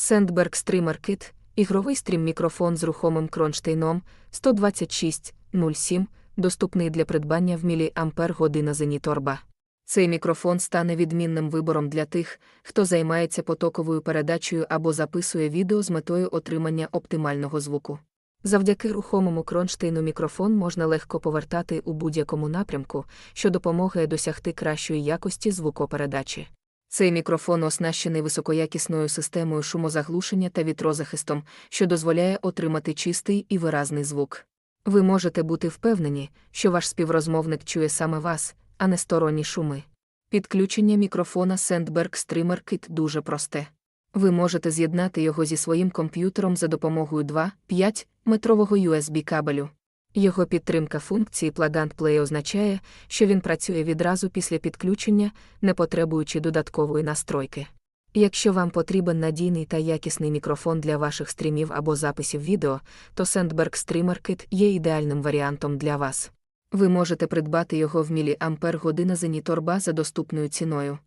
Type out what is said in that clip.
Streamer Kit – ігровий стрім-мікрофон з рухомим кронштейном 126.07, доступний для придбання в міліампер година Зеніторба. Цей мікрофон стане відмінним вибором для тих, хто займається потоковою передачею або записує відео з метою отримання оптимального звуку. Завдяки рухомому кронштейну мікрофон можна легко повертати у будь-якому напрямку, що допомагає досягти кращої якості звукопередачі. Цей мікрофон оснащений високоякісною системою шумозаглушення та вітрозахистом, що дозволяє отримати чистий і виразний звук. Ви можете бути впевнені, що ваш співрозмовник чує саме вас, а не сторонні шуми. Підключення мікрофона Sandberg Streamer Kit дуже просте. Ви можете з'єднати його зі своїм комп'ютером за допомогою 2-5 метрового USB кабелю. Його підтримка функції Plug Play означає, що він працює відразу після підключення, не потребуючи додаткової настройки. Якщо вам потрібен надійний та якісний мікрофон для ваших стрімів або записів відео, то Sandberg Streamer Kit є ідеальним варіантом для вас. Ви можете придбати його в міліампер година Зеніторба за доступною ціною.